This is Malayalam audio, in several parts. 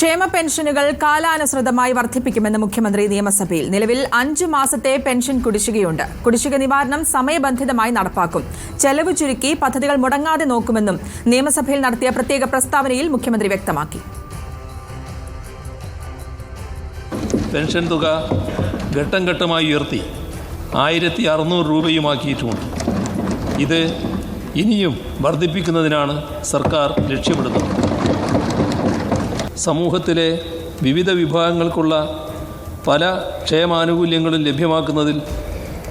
ക്ഷേമ പെൻഷനുകൾ കാലാനുസൃതമായി വർദ്ധിപ്പിക്കുമെന്ന് മുഖ്യമന്ത്രി നിയമസഭയിൽ. നിലവിൽ അഞ്ചു മാസത്തെ പെൻഷൻ കുടിശ്ശികയുണ്ട്. കുടിശ്ശിക നിവാരണം സമയബന്ധിതമായി നടപ്പാക്കും. ചെലവ് ചുരുക്കി പദ്ധതികൾ മുടങ്ങാതെ നോക്കുമെന്നും നിയമസഭയിൽ നടത്തിയ പ്രത്യേക പ്രസ്താവനയിൽ മുഖ്യമന്ത്രി വ്യക്തമാക്കി. പെൻഷൻ തുക ഘട്ടം ഘട്ടമായി ഉയർത്തി ആയിരത്തി അറുന്നൂറ് രൂപയുമാക്കിയിട്ടുമുണ്ട് ഇത് ഇനിയും വർദ്ധിപ്പിക്കുന്നതിനാണ് സർക്കാർ ലക്ഷ്യമിടുന്നത്. സമൂഹത്തിലെ വിവിധ വിഭാഗങ്ങൾക്കുള്ള പല ക്ഷേമാനുകൂല്യങ്ങളും ലഭ്യമാക്കുന്നതിൽ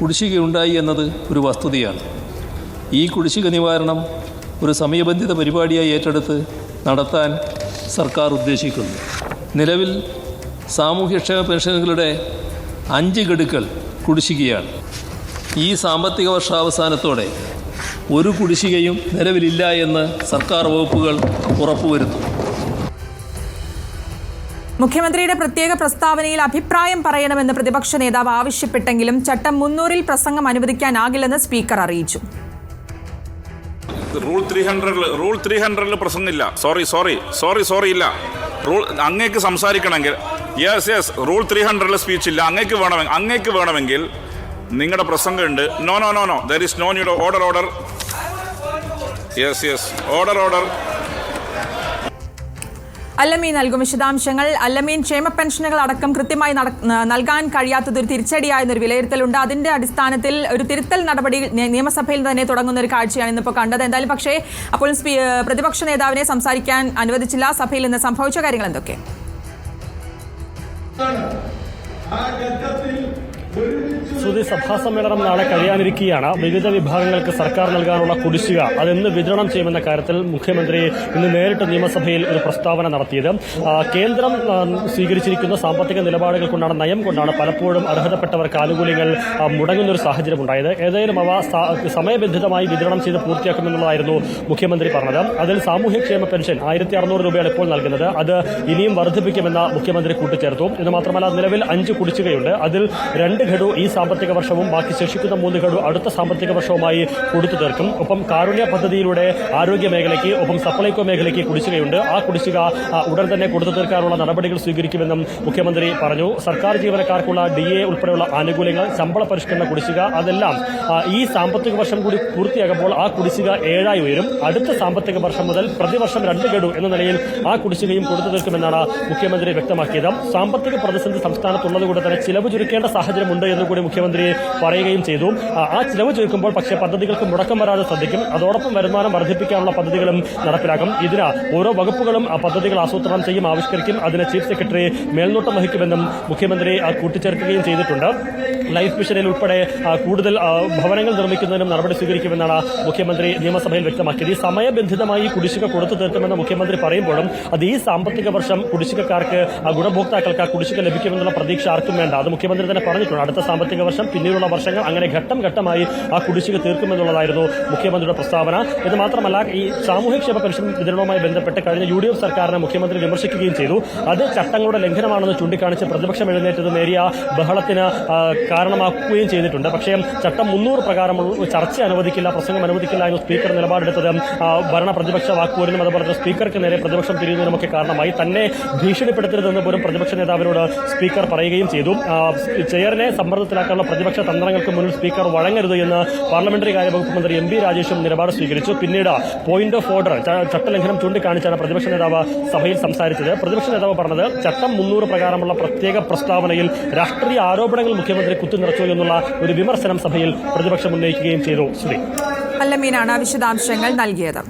കുടിശ്ശികയുണ്ടായി എന്നത് ഒരു വസ്തുതയാണ്. ഈ കുടിശ്ശിക നിവാരണം ഒരു സമയബന്ധിത പരിപാടിയായി ഏറ്റെടുത്ത് നടത്താൻ സർക്കാർ ഉദ്ദേശിക്കുന്നു. നിലവിൽ സാമൂഹ്യക്ഷേമ പെൻഷനുകളുടെ അഞ്ച് ഗഡുക്കൾ കുടിശ്ശികയാണ്. ഈ സാമ്പത്തിക വർഷാവസാനത്തോടെ ഒരു കുടിശ്ശികയും നിലവിലില്ല എന്ന് സർക്കാർ വകുപ്പുകൾ ഉറപ്പുവരുത്തും. മുഖ്യമന്ത്രിയുടെ പ്രത്യേക പ്രസ്താവനയിൽ അഭിപ്രായം പറയണമെന്ന് പ്രതിപക്ഷ നേതാവ് ആവശ്യപ്പെട്ടെങ്കിലും ചട്ടം മുന്നൂറിൽ പ്രസംഗം അനുവദിക്കാനാകില്ലെന്ന് സ്പീക്കർ അറിയിച്ചു. റൂൾ ത്രീ ഹൺഡ്രഡിൽ റൂൾ ത്രീ ഹൺഡ്രഡിൽ പ്രസംഗമില്ല. സോറി സോറി സോറി സോറി ഇല്ല. റൂൾ അങ്ങേക്ക് സംസാരിക്കണമെങ്കിൽ യെസ് യെസ് റൂൾ ത്രീ ഹൺഡ്രഡിൽ സ്പീച്ച് ഇല്ല. അങ്ങേക്ക് വേണമെങ്കിൽ അങ്ങേക്ക് വേണമെങ്കിൽ നിങ്ങളുടെ പ്രസംഗമുണ്ട്. No no no no there is no need order order yes yes order order Allameen നൽകും വിശദാംശങ്ങൾ. അല്ലമീൻ ക്ഷേമ പെൻഷനുകൾ അടക്കം കൃത്യമായി നൽകാൻ കഴിയാത്തത് ഒരു തിരിച്ചടിയായെന്നൊരു വിലയിരുത്തലുണ്ട്. അതിന്റെ അടിസ്ഥാനത്തിൽ ഒരു തിരുത്തൽ നടപടി നിയമസഭയിൽ തന്നെ തുടങ്ങുന്ന ഒരു കാഴ്ചയാണ് ഇന്നിപ്പോൾ കണ്ടത്. എന്തായാലും പക്ഷേ അപ്പോൾ പ്രതിപക്ഷ നേതാവിനെ സംസാരിക്കാൻ അനുവദിച്ചില്ല. സഭയിൽ ഇന്ന് സംഭവിച്ച കാര്യങ്ങൾ എന്തൊക്കെ? ശ്രുതി സമ്മേളനം നാളെ കഴിയാനിരിക്കുകയാണ്. വിവിധ വിഭാഗങ്ങൾക്ക് സർക്കാർ നൽകാനുള്ള കുടിശ്ശിക. അതെന്ന് വിതരണം ചെയ്യുമെന്ന കാര്യത്തിൽ മുഖ്യമന്ത്രി ഇന്ന് നേരിട്ട് നിയമസഭയിൽ ഒരു പ്രസ്താവന നടത്തിയത്. കേന്ദ്രം സ്വീകരിച്ചിരിക്കുന്ന സാമ്പത്തിക നിലപാടുകൾ കൊണ്ടാണ് നയം കൊണ്ടാണ് പലപ്പോഴും അർഹതപ്പെട്ടവർക്ക് ആനുകൂല്യങ്ങൾ മുടങ്ങുന്ന ഒരു സാഹചര്യം ഉണ്ടായത്. ഏതായാലും അവ സമയബന്ധിതമായി വിതരണം ചെയ്ത് പൂർത്തിയാക്കുമെന്നുള്ളതായിരുന്നു മുഖ്യമന്ത്രി പറഞ്ഞത്. അതിൽ സാമൂഹ്യക്ഷേമ പെൻഷൻ ആയിരത്തി അറുന്നൂറ് രൂപയാണ് ഇപ്പോൾ നൽകുന്നത്. അത് ഇനിയും വർദ്ധിപ്പിക്കുമെന്ന് മുഖ്യമന്ത്രി കൂട്ടിച്ചേർത്തു. ഇത് മാത്രമല്ല നിലവിൽ അഞ്ച് കുടിശ്ശികയുണ്ട്. അതിൽ രണ്ട് ഘടു ഈ സാമ്പത്തിക വർഷവും ബാക്കി ശേഷിക്കുന്ന മൂന്ന് ഗഡു അടുത്ത സാമ്പത്തിക വർഷവുമായി കൊടുത്തു തീർക്കും. ഒപ്പം കാരുണ്യ പദ്ധതിയിലൂടെ ആരോഗ്യ മേഖലയ്ക്ക് ഒപ്പം സപ്ലൈകോ മേഖലയ്ക്ക് കുടിശ്ശികയുണ്ട്. ആ കുടിശ്ശിക ഉടൻ തന്നെ കൊടുത്തു തീർക്കാനുള്ള നടപടികൾ സ്വീകരിക്കുമെന്നും മുഖ്യമന്ത്രി പറഞ്ഞു. സർക്കാർ ജീവനക്കാർക്കുള്ള ഡി എ ഉൾപ്പെടെയുള്ള ആനുകൂല്യങ്ങൾ ശമ്പള പരിഷ്കരണ കുടിശ്ശിക അതെല്ലാം ഈ സാമ്പത്തിക വർഷം കൂടി പൂർത്തിയാകുമ്പോൾ ആ കുടിശ്ശിക ഏഴായി ഉയരും. അടുത്ത സാമ്പത്തിക വർഷം മുതൽ പ്രതിവർഷം രണ്ട് ഗഡു എന്ന നിലയിൽ ആ കുടിശ്ശികയും കൊടുത്തു തീർക്കുമെന്നാണ് മുഖ്യമന്ത്രി വ്യക്തമാക്കിയത്. സാമ്പത്തിക പ്രതിസന്ധി സംസ്ഥാനത്തുള്ളതുകൊണ്ട് തന്നെ ചിലവ് ചുരുക്കേണ്ട സാഹചര്യമുണ്ട് എന്ന് കൂടി മുഖ്യമന്ത്രി പറയുകയും ചെയ്തു. ആ, ചിലവ് ചുരുക്കുമ്പോൾ പക്ഷേ പദ്ധതികൾക്ക് മുടക്കം വരാതെ ശ്രദ്ധിക്കും. അതോടൊപ്പം വരുമാനം വർദ്ധിപ്പിക്കാനുള്ള പദ്ധതികളും നടപ്പിലാക്കും. ഇതിന് ഓരോ വകുപ്പുകളും ആ പദ്ധതികൾ ആസൂത്രണം ചെയ്യും ആവിഷ്കരിക്കും. അതിന് ചീഫ് സെക്രട്ടറി മേൽനോട്ടം വഹിക്കുമെന്നും മുഖ്യമന്ത്രി കൂട്ടിച്ചേർക്കുകയും ചെയ്തിട്ടുണ്ട്. ലൈഫ് മിഷനിൽ ഉൾപ്പെടെ കൂടുതൽ ഭവനങ്ങൾ നിർമ്മിക്കുന്നതിനും നടപടി സ്വീകരിക്കുമെന്നാണ് മുഖ്യമന്ത്രി നിയമസഭയിൽ വ്യക്തമാക്കിയത്. ഈ സമയബന്ധിതമായി കുടിശ്ശിക കൊടുത്തു തീർക്കുമെന്ന് മുഖ്യമന്ത്രി പറയുമ്പോഴും അത് ഈ സാമ്പത്തിക വർഷം കുടിശ്ശികക്കാർക്ക് ഗുണഭോക്താക്കൾക്ക് ആ കുടിശ്ശിക ലഭിക്കുമെന്നുള്ള പ്രതീക്ഷ ആർക്കും വേണ്ട. അത് മുഖ്യമന്ത്രി തന്നെ പറഞ്ഞിട്ടുണ്ട്. അടുത്ത സാമ്പത്തിക വർഷം പിന്നീടുള്ള വർഷങ്ങൾ അങ്ങനെ ഘട്ടം ഘട്ടമായി ആ കുടിശ്ശിക തീർക്കുമെന്നുള്ളതായിരുന്നു മുഖ്യമന്ത്രിയുടെ പ്രസ്താവന. ഇത് മാത്രമല്ല ഈ സാമൂഹ്യക്ഷേമ പെൻഷൻ വിതരണവുമായി ബന്ധപ്പെട്ട് കഴിഞ്ഞ യു ഡി എഫ് സർക്കാരിനെ മുഖ്യമന്ത്രി വിമർശിക്കുകയും ചെയ്തു. അത് ചട്ടങ്ങളുടെ ലംഘനമാണെന്ന് ചൂണ്ടിക്കാണിച്ച് പ്രതിപക്ഷം എഴുന്നേറ്റത് നേരിയ ബഹളത്തിന് കാരണമാക്കുകയും ചെയ്തിട്ടുണ്ട്. പക്ഷേ ചട്ടം മുന്നൂറ് പ്രകാരമുള്ള ചർച്ച അനുവദിക്കില്ല പ്രസംഗം അനുവദിക്കില്ല എന്ന് സ്പീക്കർ നിലപാടെടുത്തത് ഭരണ പ്രതിപക്ഷ വാക്കുപോരിനും അതുപോലെ തന്നെ സ്പീക്കർക്ക് നേരെ പ്രതിപക്ഷം തിരിയുന്നതിനുമൊക്കെ കാരണമായി. തന്നെ ഭീഷണിപ്പെടുത്തരുതെന്ന് പോലും പ്രതിപക്ഷ നേതാവിനോട് സ്പീക്കർ പറയുകയും ചെയ്തു. ചെയറിനെ ചെയറിനെ സമ്മർദ്ദത്തിലാക്കാനുള്ള പ്രതിപക്ഷ തന്ത്രങ്ങൾക്ക് മുന്നിൽ സ്പീക്കർ വഴങ്ങരുത് എന്ന് പാർലമെന്ററി കാര്യ വകുപ്പ് മന്ത്രി എം പി രാജേഷും നിലപാട് സ്വീകരിച്ചു. പിന്നീട് പോയിന്റ് ഓഫ് ഓർഡർ ചട്ടലംഘനം ചൂണ്ടിക്കാണിച്ചാണ് പ്രതിപക്ഷ നേതാവ് സഭയിൽ സംസാരിച്ചത്. പ്രതിപക്ഷ നേതാവ് പറഞ്ഞത് ചട്ടം മുന്നൂറ് പ്രകാരമുള്ള പ്രത്യേക പ്രസ്താവനയിൽ രാഷ്ട്രീയ ആരോപണങ്ങൾ മുഖ്യമന്ത്രി കുത്തിനിറച്ചു എന്നുള്ള ഒരു വിമർശനം സഭയിൽ പ്രതിപക്ഷം ഉന്നയിക്കുകയും ചെയ്തു. ശ്രീ അല്ലമീനാണ് വിശദാംശങ്ങൾ നൽകിയത്.